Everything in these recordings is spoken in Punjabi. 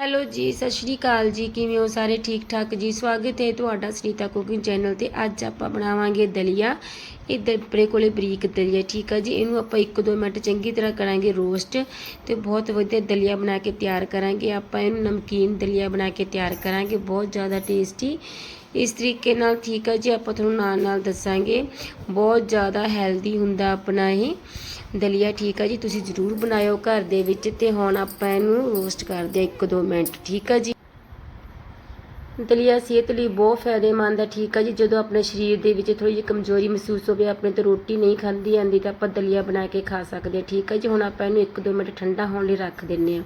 ਹੈਲੋ ਜੀ, ਸਤਿ ਸ਼੍ਰੀ ਅਕਾਲ ਜੀ। ਕਿਵੇਂ ਹੋ ਸਾਰੇ? ਠੀਕ ਠਾਕ ਜੀ। ਸਵਾਗਤ ਹੈ ਤੁਹਾਡਾ ਸਨੀਤਾ ਕੁਕਿੰਗ ਚੈਨਲ ਤੇ। ਅੱਜ ਆਪਾਂ ਬਣਾਵਾਂਗੇ ਦਲੀਆ। ਇਹ ਦਪਰੇ ਕੋਲੇ ਬਰੀਕ ਦਲੀਆ, ਠੀਕ ਆ ਜੀ। ਇਹਨੂੰ ਆਪਾਂ 1-2 ਮਿੰਟ ਚੰਗੀ ਤਰ੍ਹਾਂ ਕਰਾਂਗੇ ਰੋਸਟ ਤੇ ਬਹੁਤ ਵਧੀਆ ਦਲੀਆ ਬਣਾ ਕੇ ਤਿਆਰ ਕਰਾਂਗੇ। ਆਪਾਂ ਇਹਨੂੰ ਨਮਕੀਨ ਦਲੀਆ ਬਣਾ ਕੇ ਤਿਆਰ ਕਰਾਂਗੇ। ਬਹੁਤ ਜ਼ਿਆਦਾ ਟੇਸਟੀ ਇਸ ਤਰੀਕੇ ਨਾਲ ਠੀਕ ਆ ਜੀ, ਆਪਾਂ ਤੁਹਾਨੂੰ ਨਾਲ ਨਾਲ ਦੱਸਾਂਗੇ। ਬਹੁਤ ਜ਼ਿਆਦਾ ਹੈਲਦੀ ਹੁੰਦਾ ਆਪਣਾ ਇਹ। ਦਲੀਆ ਠੀਕ ਆ ਜੀ, ਤੁਸੀਂ ਜ਼ਰੂਰ ਬਣਾਇਓ ਘਰ ਦੇ ਵਿੱਚ ਤੇ ਹੁਣ ਆਪਾਂ ਇਹਨੂੰ ਰੋਸਟ ਕਰਦੇ ਆ 1-2 ਮਿੰਟ, ਠੀਕ ਆ ਜੀ? ਦਲੀਆ ਸਿਹਤ ਲਈ ਬਹੁਤ ਫਾਇਦੇਮੰਦ ਹੈ ਠੀਕ ਆ ਜੀ। ਜਦੋਂ ਆਪਣੇ ਸਰੀਰ ਦੇ ਵਿੱਚ ਥੋੜੀ ਜਿਹੀ ਕਮਜ਼ੋਰੀ ਮਹਿਸੂਸ ਹੋਵੇ, ਆਪਣੇ ਤੋਂ ਰੋਟੀ ਨਹੀਂ ਖਾਂਦੀ ਆਂਦੀ ਤਾਂ ਆਪਾਂ ਦਲੀਆ ਬਣਾ ਕੇ ਖਾ ਸਕਦੇ ਹਾਂ ਠੀਕ ਆ ਜੀ। ਹੁਣ ਆਪਾਂ ਇਹਨੂੰ 1-2 ਮਿੰਟ ਠੰਡਾ ਹੋਣ ਲਈ ਰੱਖ ਦਿੰਨੇ ਆ।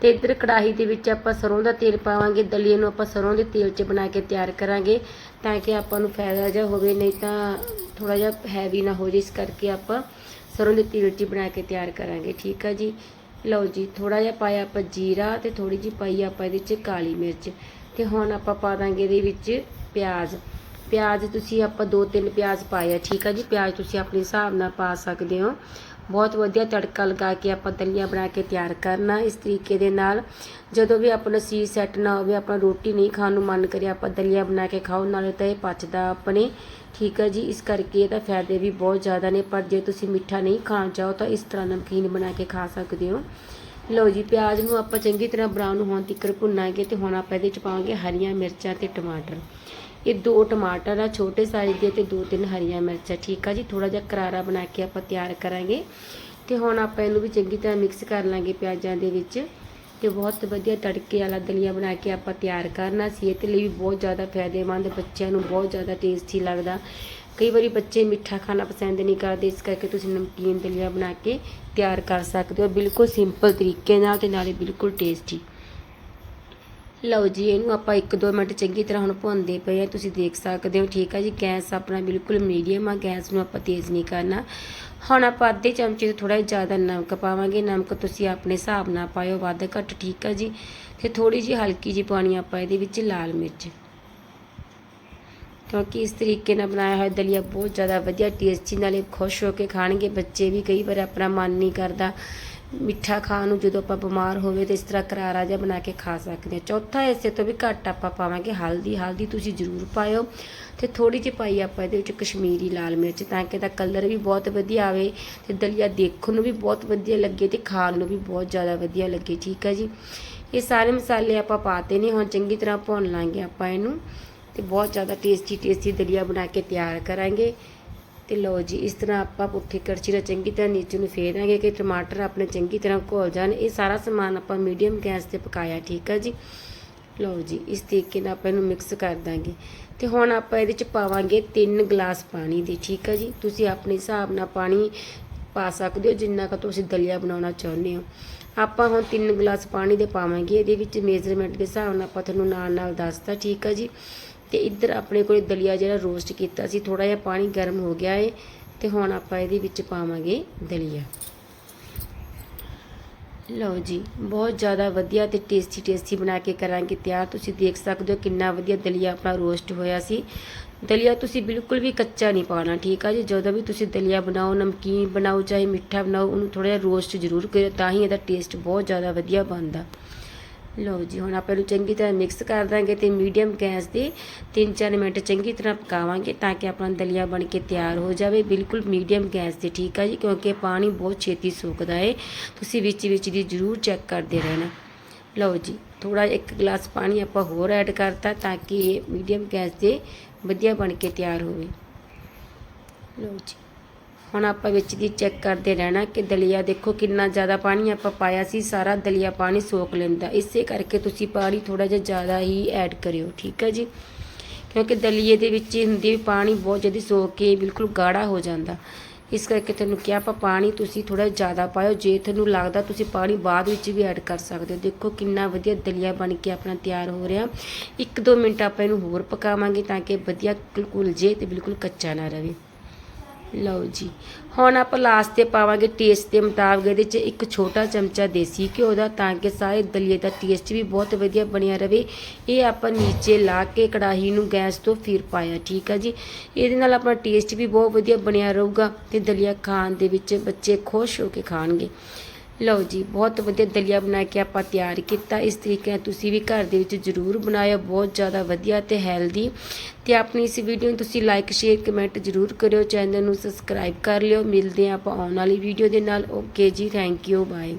ਤੇ ਇੱਧਰ ਕੜਾਹੀ ਦੇ ਵਿੱਚ ਆਪਾਂ ਸਰੋਂ ਦਾ ਤੇਲ ਪਾਵਾਂਗੇ, ਦਲੀਏ ਨੂੰ ਆਪਾਂ ਸਰੋਂ ਦੇ ਤੇਲ 'ਚ ਬਣਾ ਕੇ ਤਿਆਰ ਕਰਾਂਗੇ ਤਾਂ ਕਿ ਆਪਾਂ ਨੂੰ ਫਾਇਦਾ ਜਿਹਾ ਹੋਵੇ, ਨਹੀਂ ਤਾਂ ਥੋੜਾ ਜਿਹਾ ਹੈਵੀ ਨਾ ਹੋ ਜੇ, ਇਸ ਕਰਕੇ ਆਪਾਂ ਸਰੋਂ ਦੇ ਤੇਲ 'ਚ ਹੀ ਬਣਾ ਕੇ ਤਿਆਰ ਕਰਾਂਗੇ, ਠੀਕ ਆ ਜੀ? ਲਓ ਜੀ ਥੋੜਾ ਜਿਹਾ ਪਾਇਆ ਆਪਾਂ ਜੀਰਾ ਤੇ ਥੋੜੀ ਜਿਹੀ ਪਾਈ ਆਪਾਂ ਇਹਦੇ 'ਚ ਕਾਲੀ ਮਿਰਚ ਤੇ ਹੁਣ ਆਪਾਂ ਪਾ ਦਾਂਗੇ ਇਹਦੇ ਵਿੱਚ ਪਿਆਜ਼। ਪਿਆਜ਼ ਤੁਸੀਂ ਆਪਾਂ ਦੋ ਤਿੰਨ ਪਿਆਜ਼ ਪਾਇਆ ਠੀਕ ਆ ਜੀ? ਪਿਆਜ਼ ਤੁਸੀਂ ਆਪਣੇ ਹਿਸਾਬ ਨਾਲ ਪਾ ਸਕਦੇ ਹੋ। ਬਹੁਤ ਵਧੀਆ ਤੜਕਾ ਲਗਾ ਕੇ ਆਪਾਂ ਦਲੀਆ ਬਣਾ ਕੇ ਤਿਆਰ ਕਰਨਾ। ਇਸ ਤਰੀਕੇ ਦੇ ਨਾਲ ਜਦੋਂ ਵੀ ਆਪਣਾ ਸੀ ਸੈੱਟ ਨਾ ਹੋਵੇ, ਆਪਣਾ ਰੋਟੀ ਨਹੀਂ ਖਾਣ ਨੂੰ ਮਨ ਕਰੇ, ਆਪਾਂ ਦਲੀਆ ਬਣਾ ਕੇ ਖਾਓ, ਨਾਲੇ ਤਾਂ ਇਹ ਪਚਦਾ ਆਪਣੇ। ਠੀਕ ਹੈ ਜੀ, ਇਸ ਕਰਕੇ ਇਹਦਾ ਫਾਇਦੇ ਵੀ ਬਹੁਤ ਜ਼ਿਆਦਾ ਨੇ। ਪਰ ਜੇ ਤੁਸੀਂ ਮਿੱਠਾ ਨਹੀਂ ਖਾਣ ਚਾਹੋ ਤਾਂ ਇਸ ਤਰ੍ਹਾਂ ਨਮਕੀਨ ਬਣਾ ਕੇ ਖਾ ਸਕਦੇ ਹੋ। ਲਓ ਜੀ, ਪਿਆਜ਼ ਨੂੰ ਆਪਾਂ ਚੰਗੀ ਤਰ੍ਹਾਂ ਬਰਾਊਨ ਹੋਣ ਤੱਕ ਭੁੰਨਾਂਗੇ ਤੇ ਹੁਣ ਆਪਾਂ ਇਹਦੇ ਚ ਪਾਵਾਂਗੇ ਹਰੀਆਂ ਮਿਰਚਾਂ ਤੇ ਟਮਾਟਰ। ਇਹ ਦੋ ਟਮਾਟਰ ਆ, ਛੋਟੇ ਸਾਈਜ਼ ਦੇ ਤੇ ਦੋ ਤਿੰਨ ਹਰੀਆਂ ਮਿਰਚਾਂ। ਠੀਕ ਆ ਜੀ ਥੋੜਾ ਜਿਹਾ ਕਰਾਰਾ ਬਣਾ ਕੇ ਆਪਾਂ ਤਿਆਰ ਕਰਾਂਗੇ। ਤੇ ਹੁਣ ਆਪਾਂ ਇਹਨੂੰ ਵੀ ਚੰਗੀ ਤਰ੍ਹਾਂ ਮਿਕਸ ਕਰ ਲਾਂਗੇ ਪਿਆਜ਼ਾਂ ਦੇ ਵਿੱਚ। ਤੇ ਬਹੁਤ ਵਧੀਆ ਤੜਕੇ ਵਾਲਾ ਦਲੀਆ ਬਣਾ ਕੇ ਆਪਾਂ ਤਿਆਰ ਕਰਨਾ ਸਿਹਤ ਲਈ ਵੀ ਬਹੁਤ ਜ਼ਿਆਦਾ ਫਾਇਦੇਮੰਦ, ਬੱਚਿਆਂ ਨੂੰ ਬਹੁਤ ਜ਼ਿਆਦਾ ਟੇਸਟੀ ਲੱਗਦਾ। ਕਈ ਵਾਰੀ ਬੱਚੇ ਮਿੱਠਾ ਖਾਣਾ ਪਸੰਦ ਨਹੀਂ ਕਰਦੇ, ਇਸ ਕਰਕੇ ਤੁਸੀਂ ਨਮਕੀਨ ਦਲੀਆ ਬਣਾ ਕੇ ਤਿਆਰ ਕਰ ਸਕਦੇ ਹੋ। ਬਿਲਕੁਲ ਸਿੰਪਲ ਤਰੀਕੇ ਨਾਲ ਤੇ ਨਾਲੇ ਬਿਲਕੁਲ ਟੇਸਟੀ। ਲਓ ਜੀ, ਇਹਨੂੰ ਆਪਾਂ 1-2 ਮਿੰਟ ਚੰਗੀ ਤਰ੍ਹਾਂ ਹੁਣ ਭੁੰਨਦੇ ਪਏ ਆ ਤੁਸੀਂ ਦੇਖ ਸਕਦੇ ਹੋ, ਠੀਕ ਆ ਜੀ, ਗੈਸ ਆਪਣਾ ਬਿਲਕੁਲ ਮੀਡੀਅਮ ਆ, ਗੈਸ ਨੂੰ ਆਪਾਂ ਤੇਜ਼ ਨਹੀਂ ਕਰਨਾ। ਹੁਣ ਆਪਾਂ ਅੱਧੇ ਚਮਚੇ ਤੋਂ ਥੋੜਾ ਜ਼ਿਆਦਾ ਨਮਕ ਪਾਵਾਂਗੇ, ਨਮਕ ਤੁਸੀਂ ਆਪਣੇ ਹਿਸਾਬ ਨਾਲ ਪਾਇਓ, ਵੱਧ ਘੱਟ, ਠੀਕ ਆ ਜੀ, ਤੇ ਥੋੜੀ ਜਿਹੀ ਹਲਕੀ ਜਿਹੀ ਪਾਣੀ ਆਪਾਂ ਇਹਦੇ ਵਿੱਚ ਲਾਲ ਮਿਰਚ। ਕਿਉਂਕਿ ਇਸ ਤਰੀਕੇ ਨਾਲ ਬਣਾਇਆ ਹੋਇਆ ਦਲੀਆ ਬਹੁਤ ਜ਼ਿਆਦਾ ਵਧੀਆ, ਟੇਸਟੀ, ਨਾਲੇ ਖੁਸ਼ ਹੋ ਕੇ ਖਾਣਗੇ, ਬੱਚੇ ਵੀ ਕਈ ਵਾਰ ਆਪਣਾ ਮਨ ਨਹੀਂ ਕਰਦਾ ਮਿੱਠਾ ਖਾਣ ਨੂੰ ਜਦੋਂ ਆਪਾਂ ਬਿਮਾਰ ਹੋਵੇ ਤੇ ਇਸ ਤਰ੍ਹਾਂ ਕਰਾਰਾ ਜਿਹਾ ਬਣਾ ਕੇ ਖਾ ਸਕਦੇ ਹਾਂ। ਚੌਥਾ ਇਸੇ ਤੋਂ ਵੀ ਘੱਟ ਆਪਾਂ ਪਾਵਾਂਗੇ ਹਲਦੀ। ਹਲਦੀ ਤੁਸੀਂ ਜ਼ਰੂਰ ਪਾਇਓ ਤੇ ਥੋੜੀ ਜਿਹੀ ਪਾਈ ਆਪਾਂ ਇਹਦੇ ਵਿੱਚ ਕਸ਼ਮੀਰੀ ਲਾਲ ਮਿਰਚ ਤਾਂ ਕਿ ਇਹਦਾ ਕਲਰ ਵੀ ਬਹੁਤ ਵਧੀਆ ਆਵੇ ਤੇ ਦਲੀਆ ਦੇਖਣ ਨੂੰ ਵੀ ਬਹੁਤ ਵਧੀਆ ਲੱਗੇ ਤੇ ਖਾਣ ਨੂੰ ਵੀ ਬਹੁਤ ਜ਼ਿਆਦਾ ਵਧੀਆ ਲੱਗੇ, ਠੀਕ ਹੈ ਜੀ? ਇਹ ਸਾਰੇ ਮਸਾਲੇ ਆਪਾਂ ਪਾਤੇ ਨੇ, ਹੁਣ ਚੰਗੀ ਤਰ੍ਹਾਂ ਭੁੰਨ ਲਾਂਗੇ ਆਪਾਂ ਇਹਨੂੰ ਤੇ ਬਹੁਤ ਜ਼ਿਆਦਾ ਟੇਸਟੀ ਟੇਸਟੀ ਦਲੀਆ ਬਣਾ ਕੇ ਤਿਆਰ ਕਰਾਂਗੇ। ਤੇ ਲਓ ਜੀ, ਇਸ ਤਰ੍ਹਾਂ ਆਪਾਂ ਪੁੱਠੀ ਕੜਛੀ ਨਾਲ ਚੰਗੀ ਤਰ੍ਹਾਂ ਨੀਚੇ ਨੂੰ ਫੇਰਾਂਗੇ ਕਿ ਟਮਾਟਰ ਆਪਣੇ ਚੰਗੀ ਤਰ੍ਹਾਂ ਘੁਲ ਜਾਣ। ਇਹ ਸਾਰਾ ਸਮਾਨ ਆਪਾਂ ਮੀਡੀਅਮ ਗੈਸ ਤੇ ਪਕਾਇਆ, ਠੀਕ ਆ ਜੀ? ਲਓ ਜੀ, ਇਸ ਤਰੀਕੇ ਨਾਲ ਆਪਾਂ ਇਹਨੂੰ ਮਿਕਸ ਕਰ ਦਾਂਗੇ। ਤੇ ਹੁਣ ਆਪਾਂ ਇਹਦੇ ਚ ਪਾਵਾਂਗੇ 3 ਗਲਾਸ ਪਾਣੀ ਦੇ, ਠੀਕ ਆ ਜੀ? ਤੁਸੀਂ ਆਪਣੇ ਹਿਸਾਬ ਨਾਲ ਪਾਣੀ ਪਾ ਸਕਦੇ ਹੋ, ਜਿੰਨਾ ਕੁ ਤੁਸੀਂ ਦਲੀਆ ਬਣਾਉਣਾ ਚਾਹੁੰਦੇ ਹੋ। ਆਪਾਂ ਹੁਣ 3 ਗਲਾਸ ਪਾਣੀ ਦੇ ਪਾਵਾਂਗੇ। ਇਹਦੇ ਵਿੱਚ ਮੇਜ਼ਰਮੈਂਟ ਦੇ ਹਿਸਾਬ ਨਾਲ ਆਪਾਂ ਤੁਹਾਨੂੰ ਨਾਲ ਨਾਲ ਦੱਸਦਾ ਠੀਕ ਆ ਜੀ? ਤੇ ਇੱਧਰ ਆਪਣੇ ਕੋਲ ਦਲੀਆ ਜਿਹੜਾ ਰੋਸਟ ਕੀਤਾ ਸੀ ਥੋੜਾ ਜਿਹਾ ਪਾਣੀ ਗਰਮ ਹੋ ਗਿਆ ਏ ਤੇ ਹੁਣ ਆਪਾਂ ਇਹਦੇ ਵਿੱਚ ਪਾਵਾਂਗੇ ਦਲੀਆ। ਲਓ ਜੀ, ਬਹੁਤ ਜ਼ਿਆਦਾ ਵਧੀਆ ਤੇ ਟੇਸਟੀ ਟੇਸਟੀ ਬਣਾ ਕੇ ਕਰਾਂਗੇ ਤਿਆਰ। ਤੁਸੀਂ ਦੇਖ ਸਕਦੇ ਹੋ ਕਿੰਨਾ ਵਧੀਆ ਦਲੀਆ ਆਪਣਾ ਰੋਸਟ ਹੋਇਆ ਸੀ। ਦਲੀਆ ਤੁਸੀਂ ਬਿਲਕੁਲ ਵੀ ਕੱਚਾ ਨਹੀਂ ਪਾਣਾ ਠੀਕ ਆ ਜੀ? ਜਦੋਂ ਵੀ ਤੁਸੀਂ ਦਲੀਆ ਬਣਾਓ, ਨਮਕੀਨ ਬਣਾਓ, ਚਾਹੇ ਮਿੱਠਾ ਬਣਾਓ, ਉਹਨੂੰ ਥੋੜਾ ਜਿਹਾ ਰੋਸਟ ਜ਼ਰੂਰ ਕਰਿਓ, ਤਾਂ ਹੀ ਇਹਦਾ ਟੇਸਟ ਬਹੁਤ ਜ਼ਿਆਦਾ ਵਧੀਆ ਬਣਦਾ। ਲਓ ਜੀ, ਹੁਣ ਆਪਾਂ ਇਹਨੂੰ ਚੰਗੀ ਤਰ੍ਹਾਂ ਮਿਕਸ ਕਰ ਦਾਂਗੇ ਤੇ ਮੀਡੀਅਮ ਗੈਸ ਤੇ 3-4 ਮਿੰਟ ਚੰਗੀ ਤਰ੍ਹਾਂ ਪਕਾਵਾਂਗੇ ਤਾਂ ਕਿ ਆਪਣਾ ਦਲੀਆ ਬਣ ਕੇ ਤਿਆਰ ਹੋ ਜਾਵੇ। ਬਿਲਕੁਲ ਮੀਡੀਅਮ ਗੈਸ ਤੇ ਠੀਕ ਆ ਜੀ, ਕਿਉਂਕਿ ਪਾਣੀ ਬਹੁਤ ਛੇਤੀ ਸੁੱਕਦਾ ਏ। ਤੁਸੀਂ ਵਿੱਚ ਵਿੱਚ ਦੀ ਜ਼ਰੂਰ ਚੈੱਕ ਕਰਦੇ ਰਹਿਣਾ। ਲਓ ਜੀ ਥੋੜਾ ਇੱਕ ਗਲਾਸ ਪਾਣੀ ਆਪਾਂ ਹੋਰ ਐਡ ਕਰਤਾ ਤਾਂ ਕਿ ਇਹ ਮੀਡੀਅਮ ਗੈਸ ਤੇ ਵਧੀਆ ਬਣ ਕੇ ਤਿਆਰ ਹੋਵੇ। ਲਓ ਜੀ। ਹੁਣ ਆਪਾਂ ਵਿੱਚ ਦੀ ਚੈੱਕ ਕਰਦੇ ਰਹਿਣਾ ਕਿ ਦਲੀਆ ਦੇਖੋ ਕਿੰਨਾ ਜ਼ਿਆਦਾ ਪਾਣੀ ਆਪਾਂ ਪਾਇਆ ਸੀ, ਸਾਰਾ ਦਲੀਆ ਪਾਣੀ ਸੋਖ ਲੈਂਦਾ। ਇਸੇ ਕਰਕੇ ਤੁਸੀਂ ਪਾਣੀ ਥੋੜਾ ਜਿਹਾ ਜ਼ਿਆਦਾ ਹੀ ਐਡ ਕਰਿਓ, ਠੀਕ ਹੈ ਜੀ? ਕਿਉਂਕਿ ਦਲੀਏ ਦੇ ਵਿੱਚ ਹੀ ਹੁੰਦੀ ਵੀ ਪਾਣੀ ਬਹੁਤ ਜਲਦੀ ਸੋਖ ਕੇ ਬਿਲਕੁਲ ਗਾੜਾ ਹੋ ਜਾਂਦਾ। ਇਸ ਕਰਕੇ ਤੁਹਾਨੂੰ ਕਿਹਾ ਆਪਾਂ ਪਾਣੀ ਤੁਸੀਂ ਥੋੜਾ ਜ਼ਿਆਦਾ ਪਾਇਓ। ਜੇ ਤੁਹਾਨੂੰ ਲੱਗਦਾ ਤੁਸੀਂ ਪਾਣੀ ਬਾਅਦ ਵਿੱਚ ਵੀ ਐਡ ਕਰ ਸਕਦੇ ਹੋ। ਦੇਖੋ ਕਿੰਨਾ ਵਧੀਆ ਦਲੀਆ ਬਣ ਕੇ ਆਪਣਾ ਤਿਆਰ ਹੋ ਰਿਹਾ। ਇੱਕ ਦੋ ਮਿੰਟ ਆਪਾਂ ਇਹਨੂੰ ਹੋਰ ਪਕਾਵਾਂਗੇ ਤਾਂ ਕਿ ਵਧੀਆ ਘੁਲ ਜੇ ਤੇ ਬਿਲਕੁਲ ਕੱਚਾ ਨਾ ਰਹੇ। ਲਓ ਜੀ। ਹੁਣ ਆਪਾਂ ਲਾਸਟ ਤੇ ਪਾਵਾਂਗੇ ਟੇਸਟ ਦੇ ਮੁਤਾਬਕ ਇਹਦੇ 'ਚ ਇੱਕ ਛੋਟਾ ਚਮਚਾ ਦੇਸੀ ਘਿਓ ਦਾ ਤਾਂ ਕਿ ਸਾਰੇ ਦਲੀਏ ਦਾ ਟੇਸਟ ਵੀ ਬਹੁਤ ਵਧੀਆ ਬਣਿਆ ਰਵੇ। ਇਹ ਆਪਾਂ ਨੀਚੇ ਲਾ ਕੇ ਕੜਾਹੀ ਨੂੰ ਗੈਸ ਤੋਂ ਫਿਰ ਪਾਇਆ, ਠੀਕ ਆ ਜੀ? ਇਹਦੇ ਨਾਲ ਆਪਣਾ ਟੇਸਟ ਵੀ ਬਹੁਤ ਵਧੀਆ ਬਣਿਆ ਰਹੂਗਾ ਤੇ ਦਲੀਆ ਖਾਣ ਦੇ ਵਿੱਚ ਬੱਚੇ ਖੁਸ਼ ਹੋ ਕੇ ਖਾਣਗੇ। ਲਓ ਜੀ, ਬਹੁਤ ਵਧੀਆ ਦਲੀਆ ਬਣਾ ਕੇ ਆਪਾਂ ਤਿਆਰ ਕੀਤਾ। ਇਸ ਤਰੀਕੇ ਨਾਲ ਤੁਸੀਂ ਵੀ ਘਰ ਦੇ ਵਿੱਚ ਜ਼ਰੂਰ ਬਣਾਇਓ, ਬਹੁਤ ਜ਼ਿਆਦਾ ਵਧੀਆ ਤੇ ਹੈਲਦੀ ਤੇ ਆਪਣੀ ਇਸ ਵੀਡੀਓ ਨੂੰ ਤੁਸੀਂ ਲਾਈਕ ਸ਼ੇਅਰ ਕਮੈਂਟ ਜ਼ਰੂਰ ਕਰਿਓ ਚੈਨਲ ਨੂੰ ਸਬਸਕ੍ਰਾਈਬ ਕਰ ਲਿਓ। ਮਿਲਦੇ ਹਾਂ ਆਪਾਂ ਆਉਣ ਵਾਲੀ ਵੀਡੀਓ ਦੇ ਨਾਲ। ਓਕੇ ਜੀ ਥੈਂਕ ਯੂ ਬਾਏ